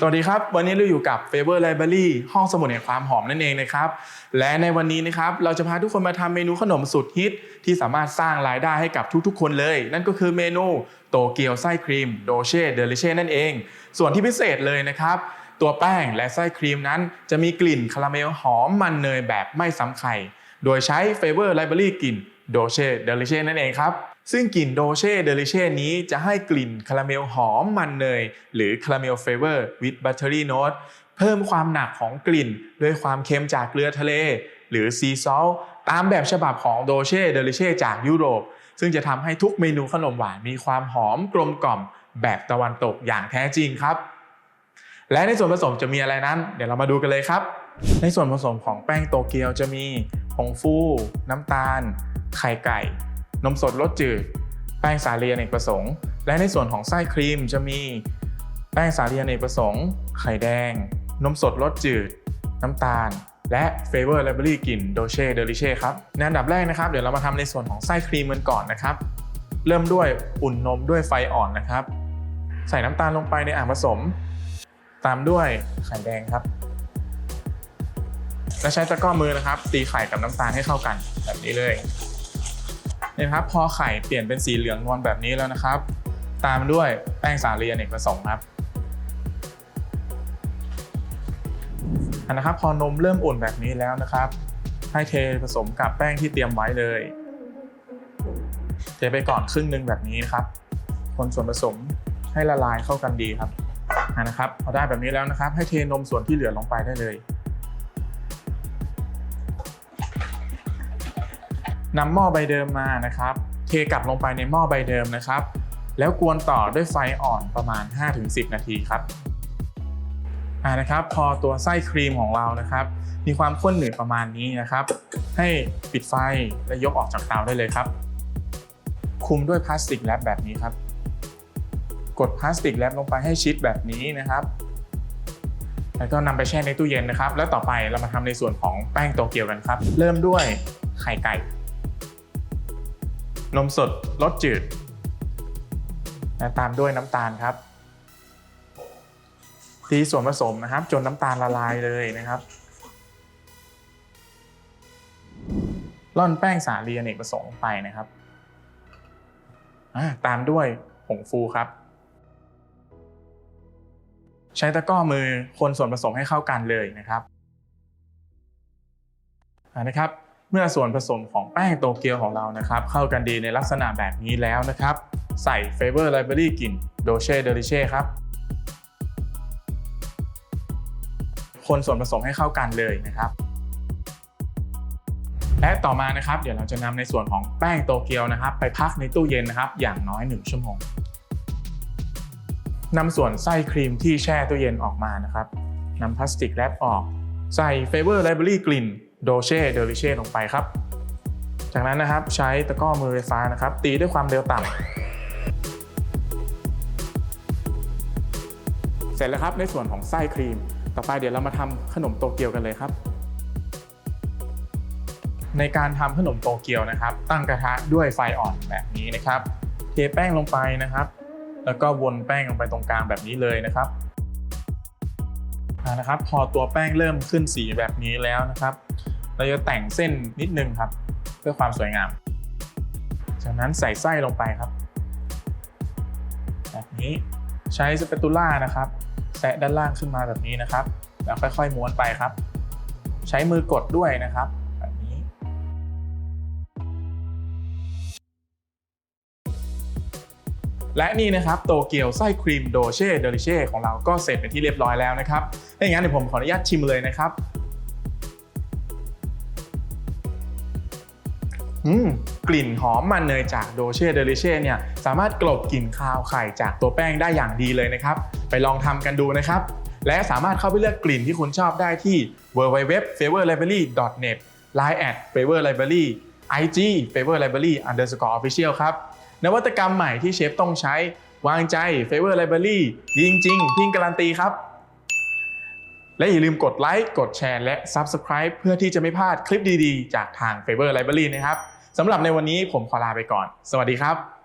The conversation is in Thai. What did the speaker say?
สวัสดีครับ วันนี้เราอยู่กับ Favor Library ห้องสมุดแห่งความหอมนั่นเองนะครับ และในวันนี้นะครับเราจะพาทุกคนมาทำเมนูขนมสุดฮิต ที่สามารถสร้างรายได้ให้กับทุกๆ คนเลย นั่นก็คือเมนูโตเกียวไส้ครีมโดเช่เดลิเช่นั่นเอง ส่วนที่พิเศษเลยนะครับ ตัวแป้งและไส้ครีมนั้น จะมีกลิ่นคาราเมลหอมมันเนยแบบไม่ซ้ำใคร โดยใช้ Favor Library กลิ่นโดเช่เดลิเช่นั่นเองครับ ซึ่งกลิ่นโดเช่เดลิเช่นี้จะให้กลิ่นคาราเมลหอมมันเนย หรือคาราเมลเฟเวอร์วิ h บัตเตอรี่โน e เพิ่มความหนักของกลิ่น ด้วยความเค็มจากเกลือทะเล หรือซีซอลตามแบบฉบับของโดเช่เดลิเช่จากยุโรป ซึ่งจะทำให้ทุกเมนูขนมหวานมีความหอมกลมกล่อม แบบตะวันตกอย่างแท้จริงครับ และในส่วนผสมจะมีอะไรนั้น เดี๋ยวเรามาดูกันเลยครับ ในส่วนผสมของแป้งโตเกียวจะมีผงฟู น้ำตาล ไข่ไก่ นมสดรสจืด แป้งสาลีอเนกประสงค์ และในส่วนของไส้ครีมจะมี แป้งสาลีอเนกประสงค์ ไข่แดง นมสดรสจืด น้ำตาล และเฟเวอร์ไลบรารีกลิ่นโดเช่เดลิเช่ครับในอันดับแรกนะครับ เดี๋ยวเรามาทำในส่วนของไส้ครีมกันก่อนนะครับ เริ่มด้วยอุ่นนมด้วยไฟอ่อนนะครับ ใส่น้ำตาลลงไปในอ่างผสม ตามด้วยไข่แดงครับและใช้ตะกร้อมือนะครับ ตีไข่กับน้ำตาลให้เข้ากันแบบนี้เลย เนี่ยนะครับพอไข่เปลี่ยนเป็นสีเหลืองนวลแบบนี้แล้วนะครับ ตามด้วยแป้งสาลีอเนกประสงค์ครับนะครับพอนมเริ่มอุ่นแบบนี้แล้วนะครับ ให้เทผสมกับแป้งที่เตรียมไว้เลย เทไปก่อนครึ่งนึงแบบนี้นะครับ คนส่วนผสมให้ละลายเข้ากันดีครับนะครับพอได้แบบนี้แล้วนะครับ ให้เทนมส่วนที่เหลือลงไปได้เลย นำหม้อใบเดิมมานะครับ เทกลับลงไปในหม้อใบเดิมนะครับ แล้วกวนต่อด้วยไฟอ่อนประมาณ 5-10 นาทีครับอ่านะครับ พอตัวไส้ครีมของเรานะครับ มีความข้นหนืดประมาณนี้นะครับ ให้ปิดไฟและยกออกจากเตาได้เลยครับ คุมด้วยพลาสติกแรปแบบนี้ครับ กดพลาสติกแรปลงไปให้ชิดแบบนี้นะครับแล้วก็นำไปแช่ในตู้เย็นนะครับ แล้วต่อไปเรามาทำในส่วนของแป้งโตเกียวกันครับ เริ่มด้วยไข่ไก่ นมสดรสจืด ตามด้วยน้ำตาลครับตีส่วนผสมนะครับ จนน้ำตาลละลายเลยนะครับร่อนแป้งสาลีอเนกประสงค์ไปนะครับ ตามด้วยผงฟูครับ ใช้ตะกร้อมือคนส่วนผสมให้เข้ากันเลยนะครับนะครับ เมื่อส่วนผสมของแป้งโตเกียวของเรานะครับ เข้ากันดีในลักษณะแบบนี้แล้วนะครับ ใส่ Favor Library กลิ่น Dolce Delice ครับ คนส่วนผสมให้เข้ากันเลยนะครับ และต่อมานะครับ เดี๋ยวเราจะนำในส่วนของแป้งโตเกียวนะครับ ไปพักในตู้เย็นนะครับ อย่างน้อย 1 ชั่วโมงนำส่วนไส้ครีมที่แช่ตู้เย็นออกมานะครับนำพลาสติกแรปออก ใส่ Favor Library กลิ่น โดเช่เดลิเช่ลงไปครับ จากนั้นนะครับใช้ตะก้อมือไฟฟ้านะครับ ตีด้วยความเร็วต่ำเสร็จแล้วครับในส่วนของไส้ครีม ต่อไปเดี๋ยวเรามาทำขนมโตเกียวกันเลยครับ ในการทำขนมโตเกียวนะครับ ตั้งกระทะด้วยไฟอ่อนแบบนี้นะครับ เทแป้งลงไปนะครับ แล้วก็วนแป้งลงไปตรงกลางแบบนี้เลยนะครับนะครับพอตัวแป้งเริ่มขึ้นสีแบบนี้แล้วนะครับ เราจะแต่งเส้นนิดนึงครับ เพื่อความสวยงาม จากนั้นใส่ไส้ลงไปครับ แบบนี้ใช้สเปตูล่านะครับแซะด้านล่างขึ้นมาแบบนี้นะครับ แล้วค่อยๆม้วนไปครับ ใช้มือกดด้วยนะครับแบบนี้ และนี่นะครับโตเกียวไส้ครีมโดเช่เดลิเช่ของเราก็เสร็จเป็นที่เรียบร้อยแล้วนะครับถ้าอย่างนั้นเดี๋ยวผมขออนุญาตชิมเลยนะครับ กลิ่นหอมมันเนยจากโดเช่เดลิเช่เนี่ยสามารถกลบกลิ่นคาวไข่จากตัวแป้งได้อย่างดีเลยนะครับ ไปลองทำกันดูนะครับ และสามารถเข้าไปเลือกกลิ่นที่คุณชอบได้ที่ www.favorlibrary.net line at favorlibrary ig favorlibrary underscore official ครับ นวัตกรรมใหม่ที่เชฟต้องใช้ วางใจ Favor Library ดีจริงๆ พิงการันตีครับ และอย่าลืมกดไลค์ กดแชร์ และ Subscribe เพื่อที่จะไม่พลาดคลิปดีๆ จากทาง Favor Library นะครับ สำหรับในวันนี้ผมขอลาไปก่อน สวัสดีครับ